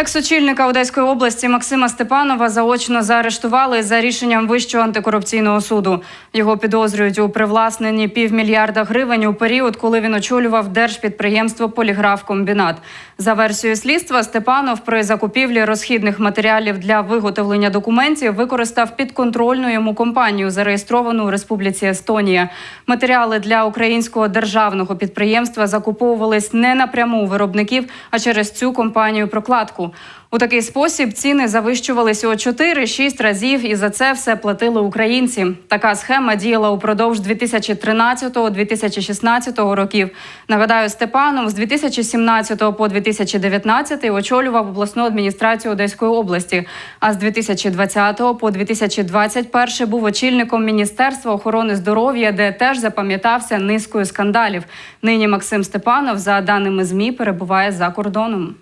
Екс-очільника Одеської області Максима Степанова заочно заарештували за рішенням Вищого антикорупційного суду. Його підозрюють у привласненні півмільярда гривень у період, коли він очолював держпідприємство Поліграфкомбінат. За версією слідства, Степанов при закупівлі розхідних матеріалів для виготовлення документів використав підконтрольну йому компанію, зареєстровану у Республіці Естонія. Матеріали для українського державного підприємства закуповувались не напряму у виробників, а через цю компанію прокладку. У такий спосіб ціни завищувалися у 4-6 разів, і за це все платили українці. Така схема діяла упродовж 2013-2016 років. Нагадаю, Степанов з 2017 по 2019 очолював обласну адміністрацію Одеської області. А з 2020 по 2021 був очільником Міністерства охорони здоров'я, де теж запам'ятався низкою скандалів. Нині Максим Степанов, за даними змі, перебуває за кордоном.